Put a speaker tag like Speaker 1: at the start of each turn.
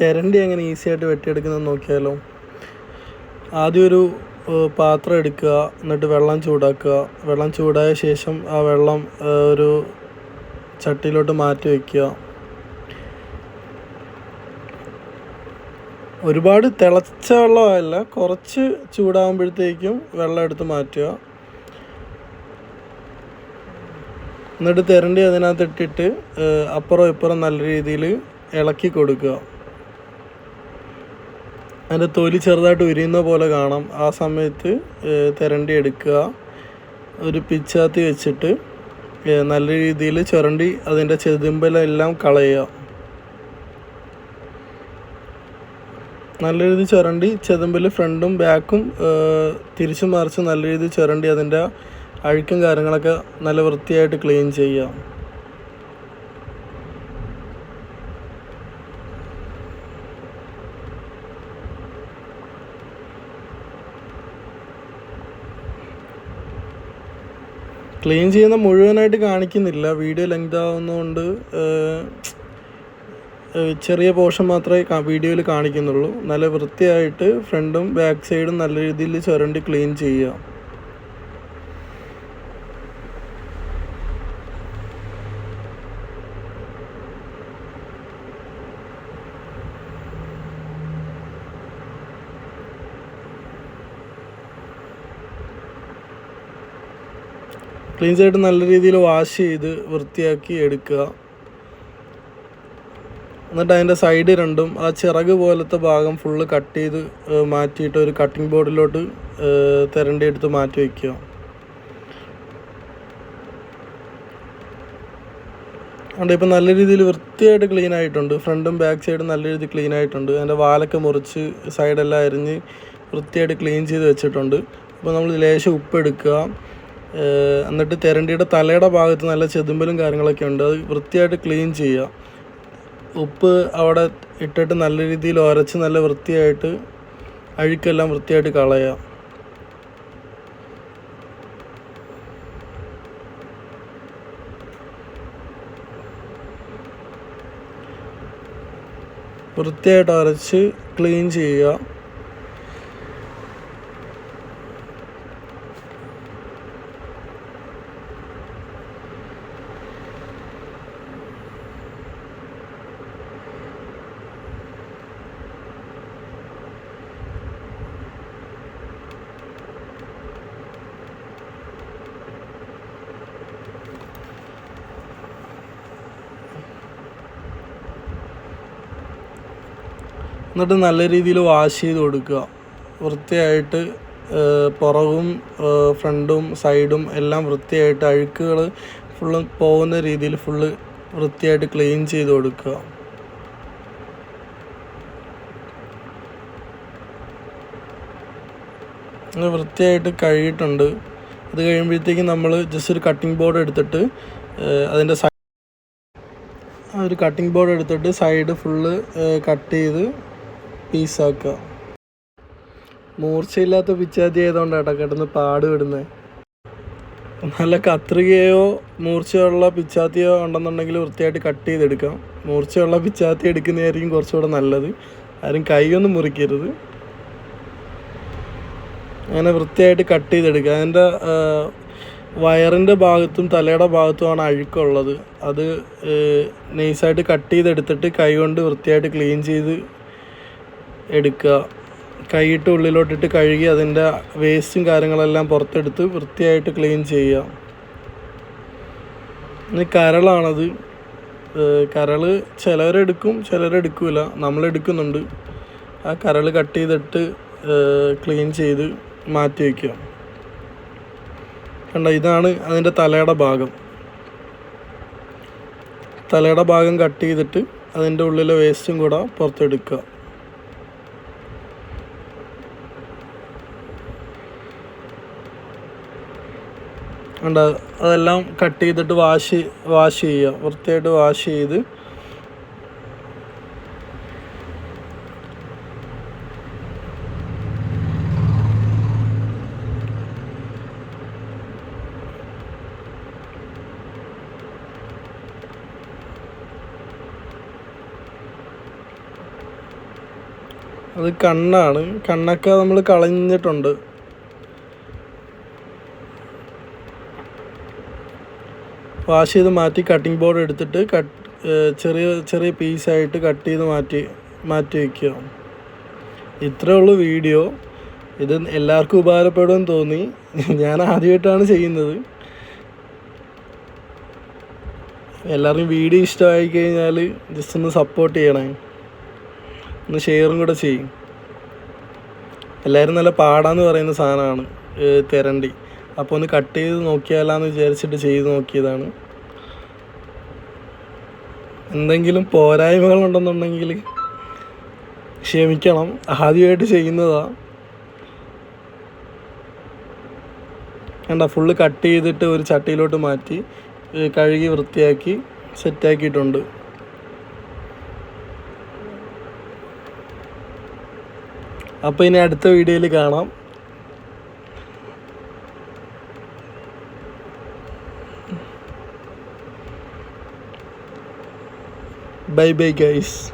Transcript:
Speaker 1: തെരണ്ടി എങ്ങനെ ഈസി ആയിട്ട് വെട്ടിയെടുക്കുന്നത് നോക്കിയാലോ? ആദ്യം ഒരു പാത്രം എടുക്കുക എന്നിട്ട് വെള്ളം ചൂടാക്കുക. വെള്ളം ചൂടായ ശേഷം ആ വെള്ളം ഒരു ചട്ടിയിലോട്ട് മാറ്റി വയ്ക്കുക ഒരുപാട് തിളച്ച വെള്ളമല്ല കുറച്ച് ചൂടാകുമ്പോഴത്തേക്കും വെള്ളം എടുത്ത് മാറ്റുക. എന്നിട്ട് തിരണ്ടി അതിനകത്തിട്ടിട്ട് അപ്പുറം ഇപ്പുറം നല്ല രീതിയിൽ ഇളക്കി കൊടുക്കുക. അതിന്റെ തൊലി ചെറുതായിട്ട് ഉരിയുന്ന പോലെ കാണാം. ആ സമയത്ത് തിരണ്ടി എടുക്കുക. ഒരു പിച്ചാത്തി വെച്ചിട്ട് നല്ല രീതിയിൽ ചുരണ്ടി അതിന്റെ ചെതുമ്പലെല്ലാം കളയുക. നല്ല രീതിയിൽ ചുരണ്ടി ചെതുമ്പിൽ ഫ്രണ്ടും ബാക്കും തിരിച്ചു മറിച്ച് നല്ല രീതിയിൽ ചുരണ്ടി അതിന്റെ അഴുക്കും കാര്യങ്ങളൊക്കെ നല്ല വൃത്തിയായിട്ട് ക്ലീൻ ചെയ്യുക. ക്ലീൻ ചെയ്യുന്ന മുഴുവനായിട്ട് കാണിക്കുന്നില്ല. വീഡിയോ ലെങ്ത് ആവുന്നതുകൊണ്ട് ചെറിയ പോർഷൻ മാത്രമേ വീഡിയോയിൽ കാണിക്കുന്നുള്ളൂ. നല്ല വൃത്തിയായിട്ട് ഫ്രണ്ടും ബാക്ക് സൈഡും നല്ല രീതിയിൽ ചുരണ്ടി ക്ലീൻ ചെയ്യുക. ക്ലീൻ ചെയ്തിട്ട് നല്ല രീതിയിൽ വാഷ് ചെയ്ത് വൃത്തിയാക്കി എടുക്കുക. എന്നിട്ട് അതിന്റെ സൈഡ് രണ്ടും ആ ചിറക് പോലത്തെ ഭാഗം ഫുള്ള് കട്ട് ചെയ്ത് മാറ്റിയിട്ട് ഒരു കട്ടിംഗ് ബോർഡിലോട്ട് തിരണ്ടി എടുത്ത് മാറ്റി വയ്ക്കുക അതുകൊണ്ട് ഇപ്പം നല്ല രീതിയിൽ വൃത്തിയായിട്ട് ക്ലീൻ ആയിട്ടുണ്ട്. ഫ്രണ്ടും ബാക്ക് സൈഡും നല്ല രീതിയിൽ ക്ലീൻ ആയിട്ടുണ്ട്. അതിന്റെ വാലൊക്കെ മുറിച്ച് സൈഡെല്ലാം അരിഞ്ഞ് വൃത്തിയായിട്ട് ക്ലീൻ ചെയ്ത് വെച്ചിട്ടുണ്ട്. അപ്പോൾ നമ്മൾ ലേശം ഉപ്പ് എടുക്കുക. എന്നിട്ട് തെരണ്ടിയുടെ തലയുടെ ഭാഗത്ത് നല്ല ചെതുമ്പലും കാര്യങ്ങളൊക്കെ ഉണ്ട്. അത് വൃത്തിയായിട്ട് ക്ലീൻ ചെയ്യുക ഉപ്പ് അവിടെ ഇട്ടിട്ട് നല്ല രീതിയിൽ ഉരച്ച് നല്ല വൃത്തിയായിട്ട് അഴുക്കെല്ലാം വൃത്തിയായിട്ട് കളയുക വൃത്തിയായിട്ട് അരച്ച് ക്ലീൻ ചെയ്യുക എന്നിട്ട് നല്ല രീതിയിൽ വാഷ് ചെയ്ത് കൊടുക്കുക. വൃത്തിയായിട്ട് പുറവും ഫ്രണ്ടും സൈഡും എല്ലാം വൃത്തിയായിട്ട് അഴുക്കുകൾ ഫുള്ള് പോകുന്ന രീതിയിൽ ഫുള്ള് വൃത്തിയായിട്ട് ക്ലീൻ ചെയ്ത് കൊടുക്കുക. വൃത്തിയായിട്ട് കഴുകിയിട്ടുണ്ട്. അത് കഴിയുമ്പോഴത്തേക്കും നമ്മൾ ജസ്റ്റ് ഒരു കട്ടിംഗ് ബോർഡ് എടുത്തിട്ട് അതിന്റെ സൈ ആ ഒരു കട്ടിംഗ് ബോർഡ് എടുത്തിട്ട് സൈഡ് ഫുള്ള് കട്ട് ചെയ്ത് പീസാക്കുക. മൂർച്ചയില്ലാത്ത പിച്ചാത്തി ആയതുകൊണ്ടാട്ടോ കിടന്ന് പാട് വിടുന്നത് നല്ല കത്രികയോ മൂർച്ചയുള്ള പിച്ചാത്തിയോ ഉണ്ടെന്നുണ്ടെങ്കിൽ വൃത്തിയായിട്ട് കട്ട് ചെയ്തെടുക്കാം. മൂർച്ചയുള്ള പിച്ചാത്തി എടുക്കുന്നതായിരിക്കും കുറച്ചുകൂടെ നല്ലത്. ആരും കൈയൊന്നും മുറിക്കരുത്. അങ്ങനെ വൃത്തിയായിട്ട് കട്ട് ചെയ്തെടുക്കുക. അതിന്റെ വയറിന്റെ ഭാഗത്തും തലയുടെ ഭാഗത്തുമാണ് അഴുക്കുള്ളത്. അത് നൈസായിട്ട് കട്ട് ചെയ്തെടുത്തിട്ട് കൈ കൊണ്ട് വൃത്തിയായിട്ട് ക്ലീൻ ചെയ്ത് എടുക്കുക. കൈയിട്ട് ഉള്ളിലോട്ടിട്ട് കഴുകി അതിന്റെ വേസ്റ്റും കാര്യങ്ങളെല്ലാം പുറത്തെടുത്ത് വൃത്തിയായിട്ട് ക്ലീൻ ചെയ്യുക. ഇനി കരളാണത്. കരൾ കരൾ ചിലവരെടുക്കും ചിലരെടുക്കില്ല നമ്മളെടുക്കുന്നുണ്ട് ആ കരൾ കട്ട് ചെയ്തിട്ട് ക്ലീൻ ചെയ്ത് മാറ്റി വയ്ക്കുക. കണ്ട ഇതാണ് അതിന്റെ തലയുടെ ഭാഗം. തലയുടെ ഭാഗം കട്ട് ചെയ്തിട്ട് അതിന്റെ ഉള്ളിലെ വേസ്റ്റും കൂടെ പുറത്തെടുക്കുക. കണ്ട അതെല്ലാം കട്ട് ചെയ്തിട്ട് വാഷ് വാഷ് ചെയ്യുക. വൃത്തിയായിട്ട് വാഷ് ചെയ്ത് അത് കണ്ണാണ്. കണ്ണൊക്കെ നമ്മൾ കളഞ്ഞിട്ടുണ്ട്. വാഷ് ചെയ്ത് മാറ്റി കട്ടിംഗ് ബോർഡ് എടുത്തിട്ട് കട്ട് ചെറിയ ചെറിയ പീസായിട്ട് കട്ട് ചെയ്ത് മാറ്റി മാറ്റി വയ്ക്കുക ഇത്രേ ഉള്ളൂ വീഡിയോ ഇത് എല്ലാവർക്കും ഉപകാരപ്പെടുമെന്ന് തോന്നി. ഞാൻ ആദ്യമായിട്ടാണ് ചെയ്യുന്നത്. എല്ലാവർക്കും വീഡിയോ ഇഷ്ടമായി കഴിഞ്ഞാൽ ജസ്റ്റ് ഒന്ന് സപ്പോർട്ട് ചെയ്യണേ. ഒന്ന് ഷെയറും കൂടെ ചെയ്യും. എല്ലാവരും നല്ല പാടാന്ന് പറയുന്ന സാധനമാണ് തിരണ്ടി. അപ്പോൾ ഒന്ന് കട്ട് ചെയ്ത് നോക്കിയാലാന്ന് വിചാരിച്ചിട്ട് ചെയ്ത് നോക്കിയതാണ്. എന്തെങ്കിലും പോരായ്മകൾ ഉണ്ടെന്നുണ്ടെങ്കിൽ ക്ഷമിക്കണം. ആദ്യമായിട്ട് ചെയ്യുന്നതാ. കണ്ട ഫുള്ള് കട്ട് ചെയ്തിട്ട് ഒരു ചട്ടിയിലോട്ട് മാറ്റി കഴുകി വൃത്തിയാക്കി സെറ്റാക്കിയിട്ടുണ്ട്. അപ്പോൾ ഇനി അടുത്ത വീഡിയോയിൽ കാണാം. Bye bye guys.